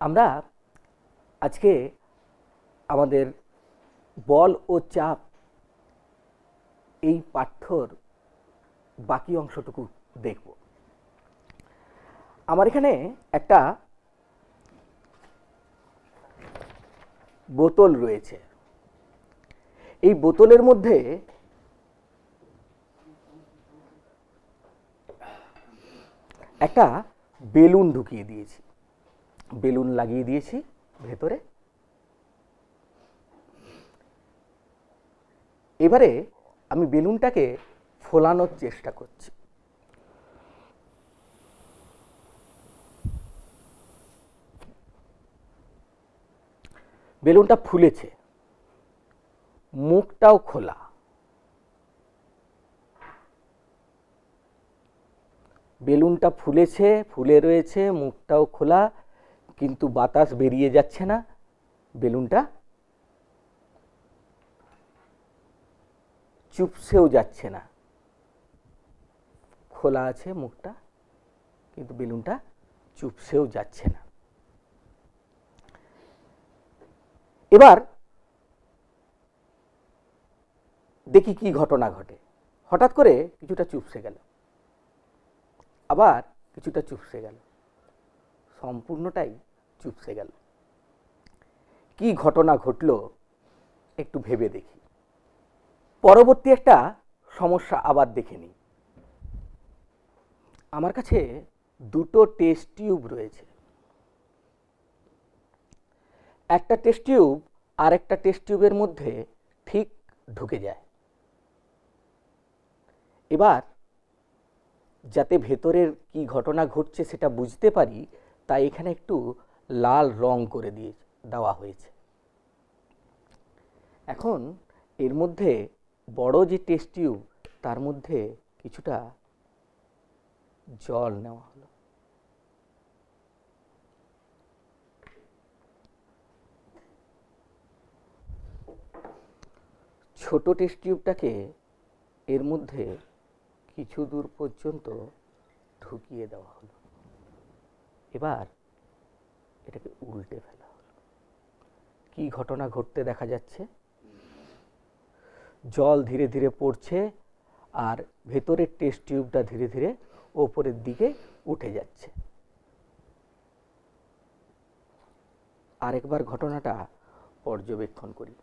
আমরা আজকে আমাদের বল ও চাপ এই পাঠ্যর বাকি অংশটুকু দেখব। আমার এখানে একটা বোতল রয়েছে। এই বোতলের মধ্যে একটা বেলুন ঢুকিয়ে দিয়েছি। বেলুন লাগিয়ে দিয়েছি ভেতরে। এবারে আমি বেলুনটাকে ফোলানোর চেষ্টা করছি। বেলুনটা ফুলেছে, মুখটাও খোলা। বেলুনটা ফুলেছে, ফুলে রয়েছে, মুখটাও খোলা কিন্তু বাতাস বেরিয়ে যাচ্ছে না। বেলুনটা চুপসেও যাচ্ছে না। খোলা আছে মুখটা, কিন্তু বেলুনটা চুপসেও যাচ্ছে না। এবার দেখি কি ঘটনা ঘটে। হঠাৎ করে কিছুটা চুপসে গেল। আবার কিছুটা চুপসে গেল। সম্পূর্ণটাই চুপসে গেল। কি ঘটনা ঘটল একটু ভেবে দেখি। পরবর্তী একটা সমস্যা আবার দেখে নিই। আমার কাছে দুটো টেস্ট টিউব রয়েছে। একটা টেস্ট টিউব আর একটা টেস্ট টিউবের মধ্যে ঠিক ঢুকে যায়। এবার যাতে ভেতরের কি ঘটনা ঘটছে সেটা বুঝতে পারি, তাই এখানে একটু লাল রং করে দিয়ে দেওয়া হয়েছে। এখন এর মধ্যে বড় যে টেস্ট টিউব তার মধ্যে কিছুটা জল নেওয়া হলো। ছোট টেস্ট টিউবটাকে এর মধ্যে কিছু দূর পর্যন্ত ঢুকিয়ে দেওয়া হলো। এবার এটাকে উল্টে ফেলা হলো। কি ঘটনা ঘটতে দেখা যাচ্ছে? জল ধীরে ধীরে পড়ছে আর ভেতরের টেস্ট টিউবটা ধীরে ধীরে ওপরের দিকে উঠে যাচ্ছে। আরেকবার ঘটনাটা পর্যবেক্ষণ করি।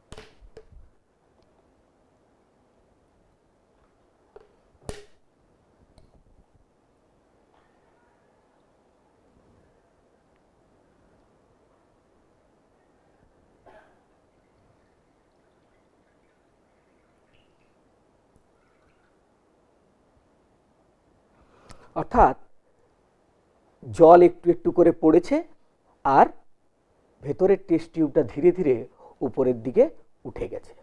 অর্থাৎ জল একটু একটু করে পড়েছে আর ভেতরের টেস্ট টিউবটা ধীরে ধীরে উপরের দিকে উঠে গেছে।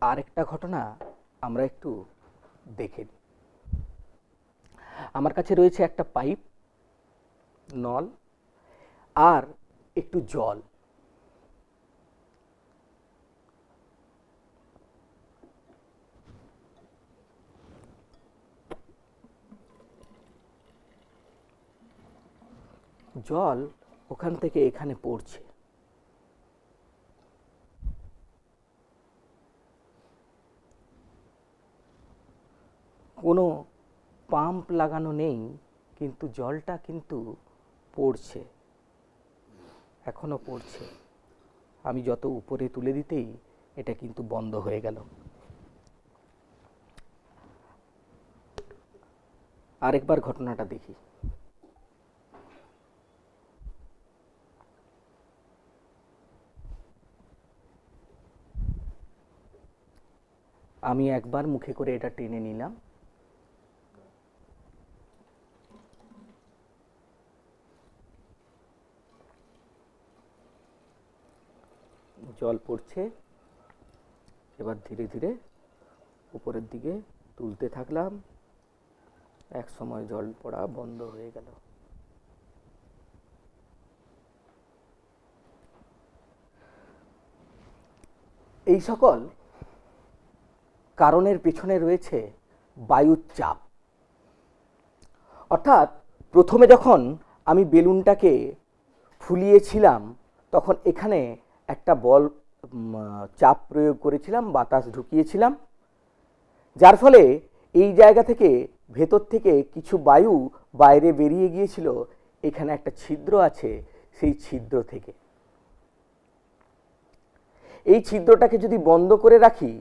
আরেকটা ঘটনা আমরা একটু দেখে নিই। আমার কাছে রয়েছে একটা পাইপ, নল আর একটু জল। জল ওখান থেকে এখানে পড়ছে। কোনো পাম্প লাগানো নেই, কিন্তু জলটা কিন্তু পড়ছে, এখনও পড়ছে। আমি যত উপরে তুলে দিতেই এটা কিন্তু বন্ধ হয়ে গেল। আরেকবার ঘটনাটা দেখি। আমি একবার মুখে করে এটা টেনে নিলাম। জল পড়ছে। এবার ধীরে ধীরে উপরের দিকে তুলতে থাকলাম। এক সময় জল পড়া বন্ধ হয়ে গেল। এই সকল কারণের পেছনে রয়েছে বায়ুর চাপ। অর্থাৎ প্রথমে যখন আমি বেলুনটাকে ফুলিয়েছিলাম, তখন এখানে একটা বল চাপ প্রয়োগ করেছিলাম, বাতাস ঢুকিয়েছিলাম। যার ফলে এই জায়গা থেকে ভেতর থেকে কিছু বায়ু বাইরে বেরিয়ে গিয়েছিল। এখানে একটা ছিদ্র আছে, সেই ছিদ্র থেকে। এই ছিদ্রটাকে যদি বন্ধ করে রাখি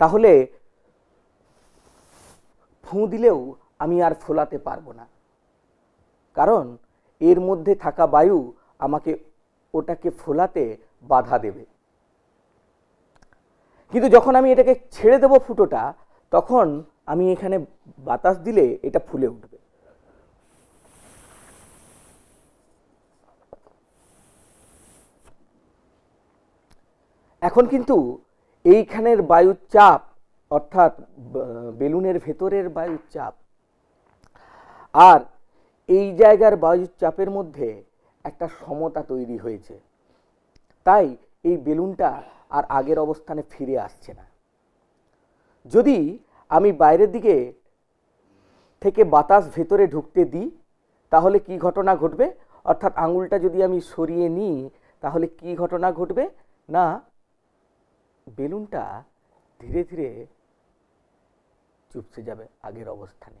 তাহলে ফুঁ দিলেও আমি আর ফোলাতে পারব না। কারণ এর মধ্যে থাকা বায়ু আমাকে ওটাকে ফোলাতে বাধা দেবে। কিন্তু যখন আমি এটাকে ছেড়ে দেবো ফুটোটা, তখন আমি এখানে বাতাস দিলে এটা ফুলে উঠবে। এখন কিন্তু এইখানের বায়ুর চাপ অর্থাৎ বেলুনের ভেতরের বায়ুর চাপ আর এই জায়গার বায়ুর চাপের মধ্যে একটা সমতা তৈরি হয়েছে। তাই এই বেলুনটা আর আগের অবস্থানে ফিরে আসছে না। যদি আমি বাইরের দিকে থেকে বাতাস ভেতরে ঢুকতে দিই, তাহলে কি ঘটনা ঘটবে? অর্থাৎ আঙুলটা যদি আমি সরিয়ে নিই, তাহলে কি ঘটনা ঘটবে? না বেলুনটা ধীরে ধীরে চুপসে যাবে আগের অবস্থানে।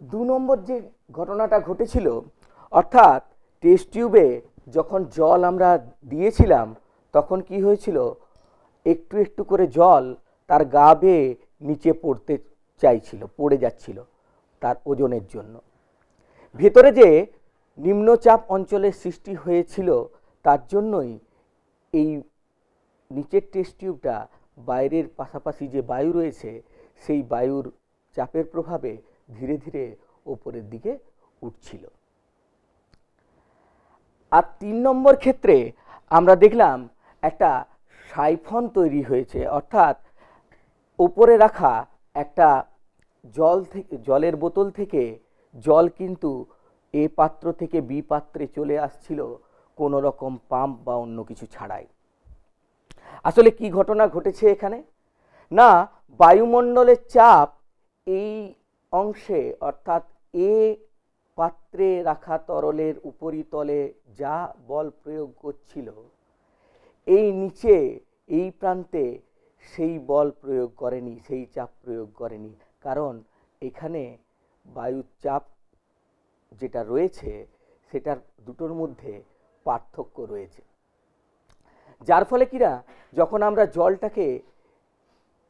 দু নম্বর যে ঘটনাটা ঘটেছিল, অর্থাৎ টেস্ট টিউবে যখন জল আমরা দিয়েছিলাম, তখন কি হয়েছিল? একটু একটু করে জল তার গা বেয়ে নিচে পড়তে চাইছিল, পড়ে যাচ্ছিল তার ওজনের জন্য। ভেতরে যে নিম্নচাপ অঞ্চলের সৃষ্টি হয়েছিল, তার জন্যই এই নিচের টেস্ট টিউবটা বাইরের পাশাপাশি যে বায়ু রয়েছে, সেই বায়ুর চাপের প্রভাবে ধীরে ধীরে ওপরের দিকে উঠছিল। আর তিন নম্বর ক্ষেত্রে আমরা দেখলাম একটা সাইফন তৈরি হয়েছে, অর্থাৎ উপরে রাখা একটা জল থেকে, জলের বোতল থেকে জল কিন্তু এ পাত্র থেকে বি পাত্রে চলে আসছিল। কোনো রকম পাম্প বা অন্য কিছু ছাড়াই। আসলে কি ঘটনা ঘটেছে এখানে? না, বায়ুমণ্ডলের চাপ এই অংশে, অর্থাৎ এ পাত্রে রাখা তরলের উপরিতলে যা বল প্রয়োগ করছিল, এই নিচে, এই প্রান্তে সেই বল প্রয়োগ করেনি, সেই চাপ প্রয়োগ করেনি। কারণ এখানে বায়ুর চাপ যেটা রয়েছে, সেটার দুটোর মধ্যে পার্থক্য রয়েছে। যার ফলে কিনা যখন আমরা জলটাকে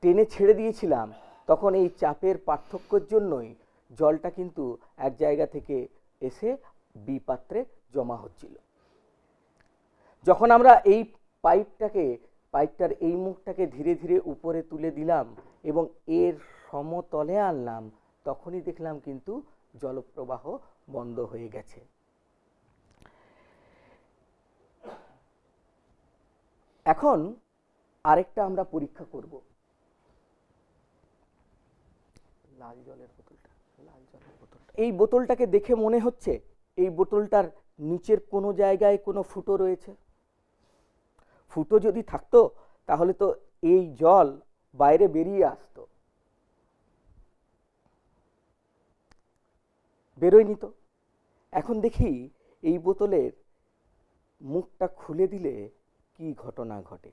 টেনে ছেড়ে দিয়েছিলাম, তখন এই চাপের পার্থক্যর জন্যই জলটা কিন্তু এক জায়গা থেকে এসে বি পাত্রে জমা হচ্ছিল। যখন আমরা এই পাইপটাকে, পাইপটার এই মুখটাকে ধীরে ধীরে উপরে তুলে দিলাম এবং এর সমতলে আনলাম, তখনই দেখলাম কিন্তু জলপ্রবাহ বন্ধ হয়ে গেছে। এখন আরেকটা আমরা পরীক্ষা করব। লাল জলের বোতলটা লাল জলের বোতলটা। এই বোতলটাকে দেখে মনে হচ্ছে এই বোতলটার নিচের কোনো জায়গায় কোনো ফুটো রয়েছে? ফুটো যদি থাকতো তাহলে তো এই জল বাইরে বেরিয়ে আসতো। বেরোয়নি তো। এখন দেখি এই বোতলের মুখটা খুলে দিলে কি ঘটনা ঘটে?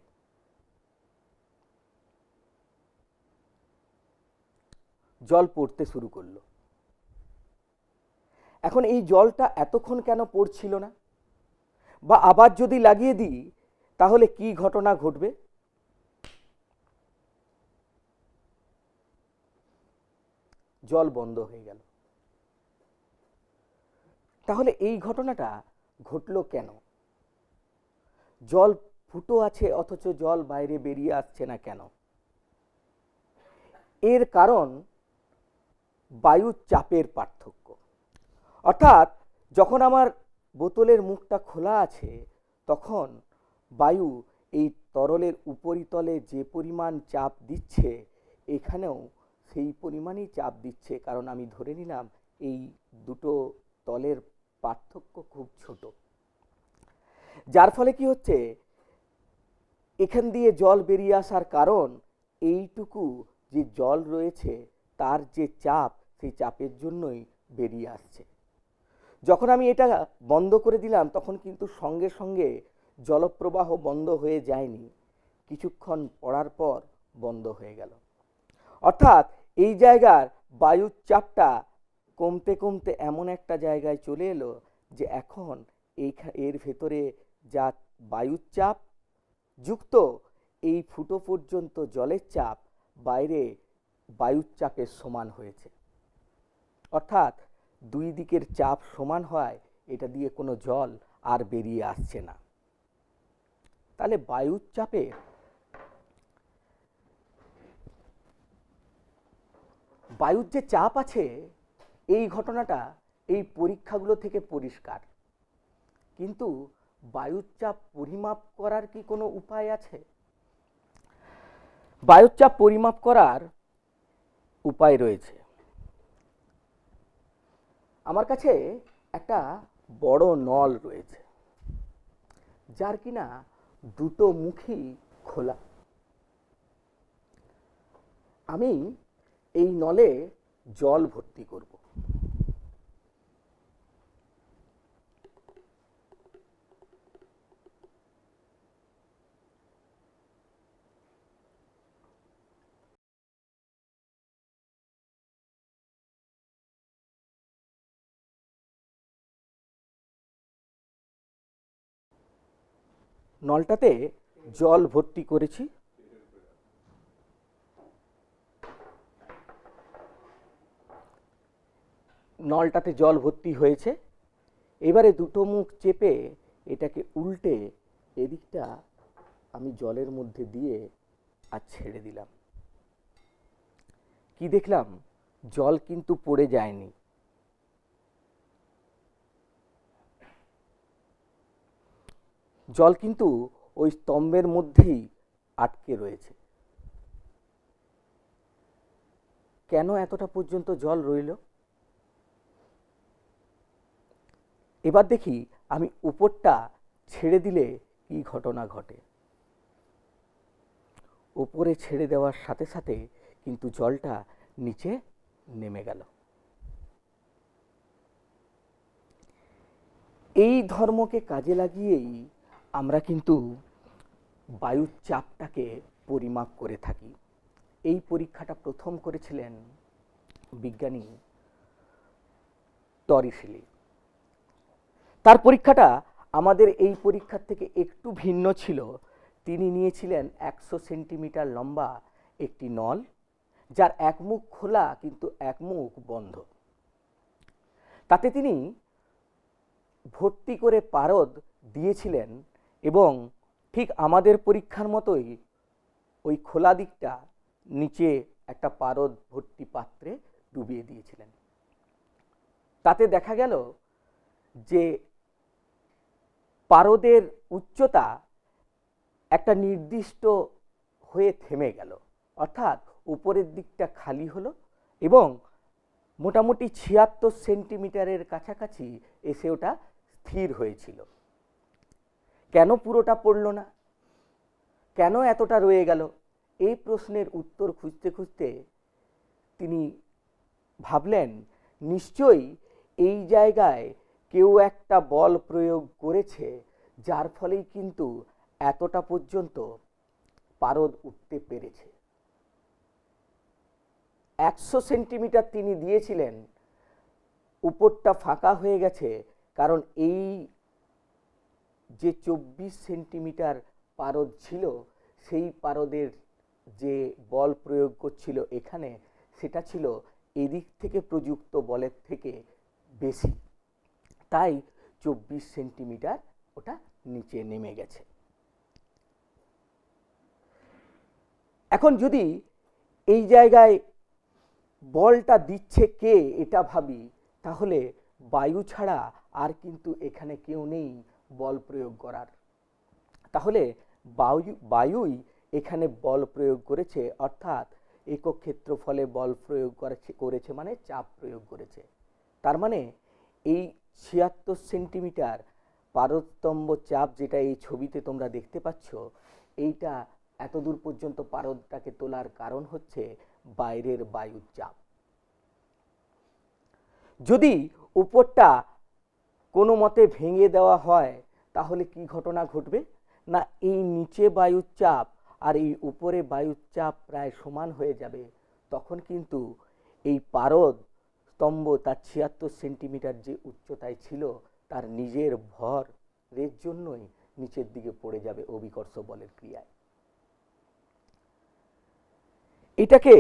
জল পড়তে শুরু করল। এখন এই জলটা এতক্ষণ কেন পড়ছিল না? বা আবার যদি লাগিয়ে দিই, তাহলে কি ঘটনা ঘটবে? জল বন্ধ হয়ে গেল। তাহলে এই ঘটনাটা ঘটলো কেন? জল ফুটো আছে, অথচ জল বাইরে বেরিয়ে আসছে না কেন? এর কারণ বায়ুর চাপের পার্থক্য। অর্থাৎ যখন আমার বোতলের মুখটা খোলা আছে, তখন বায়ু এই তরলের উপরিতলে যে পরিমাণ চাপ দিচ্ছে, এখানেও সেই পরিমাণই চাপ দিচ্ছে। কারণ আমি ধরে নিলাম, এই দুটো তলের পার্থক্য খুব ছোট। যার ফলে কি হচ্ছে এখান দিয়ে জল বেরিয়ে আসার কারণ এইটুকু যে জল রয়েছে, তার যে চাপ, সেই চাপের জন্যই বেরিয়ে আসছে। যখন আমি এটা বন্ধ করে দিলাম, তখন কিন্তু সঙ্গে সঙ্গে জলপ্রবাহ বন্ধ হয়ে যায়নি। কিছুক্ষণ পড়ার পর বন্ধ হয়ে গেল। অর্থাৎ এই জায়গার বায়ুর চাপটা কমতে কমতে এমন একটা জায়গায় চলে এলো যে এখন এই এর ভেতরে যা বায়ুর চাপ যুক্ত, এই ফুটো পর্যন্ত জলের চাপ বাইরে বায়ুর চাপের সমান হয়েছে। অর্থাৎ দুই দিকের চাপ সমান হয়, এটা দিয়ে কোনো জল আর বেরিয়ে আসছে না। তাহলে বায়ুর চাপের বায়ুর যে চাপ আছে, এই ঘটনাটা এই পরীক্ষাগুলো থেকে পরিষ্কার। কিন্তু বায়ুর চাপ পরিমাপ করার কি কোনো উপায় আছে? বায়ুর চাপ পরিমাপ করার উপায় রয়েছে। আমার কাছে একটা বড় নল রয়েছে, যার কিনা দুটো মুখী খোলা। আমি এই নলে জল ভর্তি করব। নলটাতে জল ভর্তি করেছি। নলটাতে জল ভর্তি হয়েছে। এবারে দুটো মুখ চেপে এটাকে উল্টে এদিকটা আমি জলের মধ্যে দিয়ে আর ছেড়ে দিলাম। কি দেখলাম? জল কিন্তু পড়ে যায়নি। জল কিন্তু ওই স্তম্ভের মধ্যেই আটকে রয়েছে। কেন এতটা পর্যন্ত জল রইল? এবার দেখি আমি উপরটা ছেড়ে দিলে কি ঘটনা ঘটে। উপরে ছেড়ে দেওয়ার সাথে সাথে কিন্তু জলটা নিচে নেমে গেল। এই ধর্মকে কাজে লাগিয়েই আমরা কিন্তু বায়ুর চাপটাকে পরিমাপ করে থাকি। এই পরীক্ষাটা প্রথম করেছিলেন বিজ্ঞানী টরিশিলি তার পরীক্ষাটা আমাদের এই পরীক্ষার থেকে একটু ভিন্ন ছিল। তিনি নিয়েছিলেন একশো সেন্টিমিটার লম্বা একটি নল, যার এক মুখ খোলা কিন্তু এক মুখ বন্ধ। তাতে তিনি ভর্তি করে পারদ দিয়েছিলেন এবং ঠিক আমাদের পরীক্ষার মতোই ওই খোলা দিকটা নিচে একটা পারদ ভর্তি পাত্রে ডুবিয়ে দিয়েছিলেন। তাতে দেখা গেল যে পারদের উচ্চতা একটা নির্দিষ্ট হয়ে থেমে গেল। অর্থাৎ উপরের দিকটা খালি হলো এবং মোটামুটি ছিয়াত্তর সেন্টিমিটারের কাছাকাছি এসে ওটা স্থির হয়েছিল। কেন পুরোটা পড়ল না? কেন এতটা রয়ে গেল? এই প্রশ্নের উত্তর খুঁজতে খুঁজতে তিনি ভাবলেন, নিশ্চয়ই এই জায়গায় কেউ একটা বল প্রয়োগ করেছে, যার ফলেই কিন্তু এতটা পর্যন্ত পারদ উঠতে পেরেছে। একশো সেন্টিমিটার তিনি দিয়েছিলেন, উপরটা ফাঁকা হয়ে গেছে, কারণ এই যে চব্বিশ সেন্টিমিটার পারদ ছিল, সেই পারদের যে বল প্রয়োগ করছিল এখানে, সেটা ছিল এদিক থেকে প্রযুক্ত বলের থেকে বেশি। তাই চব্বিশ সেন্টিমিটার ওটা নিচে নেমে গেছে। এখন যদি এই জায়গায় বলটা দিচ্ছে কে, এটা ভাবি, তাহলে বায়ু ছাড়া আর কিন্তু এখানে কেউ নেই। বল প্রয়োগ করার। তাহলে বায়ু, বায়ুই এখানে বল প্রয়োগ করেছে, অর্থাৎ একক ক্ষেত্রফলে বল প্রয়োগ করেছে করেছে মানে চাপ প্রয়োগ করেছে। তার মানে এই ছিয়াত্তর সেন্টিমিটার পারস্তম্ভ চাপ যেটা এই ছবিতে তোমরা দেখতে পাচ্ছ, এইটা এত দূর পর্যন্ত পারদটাকে তোলার কারণ হচ্ছে বাইরের বায়ুর চাপ। যদি উপরটা কোনো মতে ভেঙে দেওয়া হয়, তাহলে কি ঘটনা ঘটবে? না, এই নিচে বায়ুর চাপ আর এই উপরে বায়ুর চাপ প্রায় সমান হয়ে যাবে। তখন কিন্তু এই পারদ স্তম্ভ তার ছিয়াত্তর সেন্টিমিটার যে উচ্চতায় ছিল, তার নিজের ভরের জন্যই নিচের দিকে পড়ে যাবে অভিকর্ষ বলের ক্রিয়ায়। এটাকে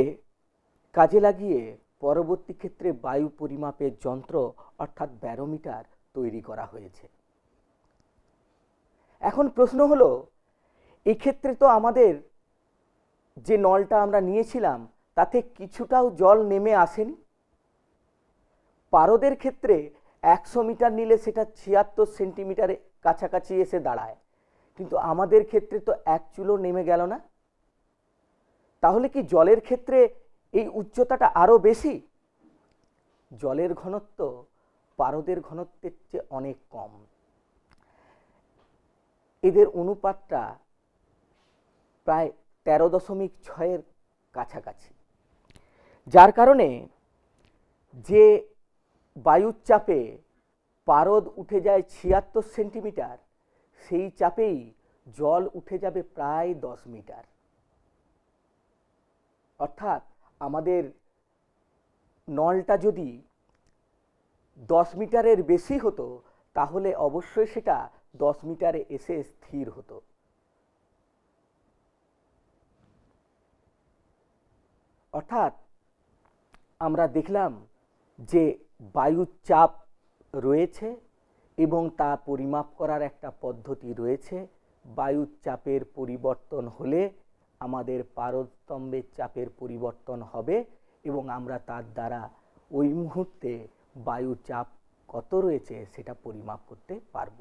কাজে লাগিয়ে পরবর্তী ক্ষেত্রে বায়ু পরিমাপের যন্ত্র, অর্থাৎ ব্যারোমিটার তৈরি করা হয়েছে। এখন প্রশ্ন হলো, এক্ষেত্রে তো আমাদের যে নলটা আমরা নিয়েছিলাম, তাতে কিছুটাও জল নেমে আসেনি? পারদের ক্ষেত্রে একশো মিটার নিলে সেটা ছিয়াত্তর সেন্টিমিটারে কাছাকাছি এসে দাঁড়ায়। কিন্তু আমাদের ক্ষেত্রে তো এক চুলো নেমে গেল না। তাহলে কি জলের ক্ষেত্রে এই উচ্চতাটা আরও বেশি? জলের ঘনত্ব পারদের ঘনত্বের চেয়ে অনেক কম। এদের অনুপাতটা প্রায় তেরো দশমিক ছয়ের কাছাকাছি। যার কারণে যে বায়ুর চাপে পারদ উঠে যায় ছিয়াত্তর সেন্টিমিটার, সেই চাপেই জল উঠে যাবে প্রায় দশ মিটার। অর্থাৎ আমাদের নলটা যদি দশ মিটারের বেশি হতো, তাহলে অবশ্যই সেটা দশ মিটারে এসে স্থির হতো। অর্থাৎ আমরা দেখলাম যে বায়ুর চাপ রয়েছে এবং তা পরিমাপ করার একটা পদ্ধতি রয়েছে। বায়ুর চাপের পরিবর্তন হলে আমাদের পারস্তম্ভের চাপের পরিবর্তন হবে এবং আমরা তার দ্বারা ওই মুহূর্তে বায়ুর চাপ কত রয়েছে সেটা পরিমাপ করতে পারব।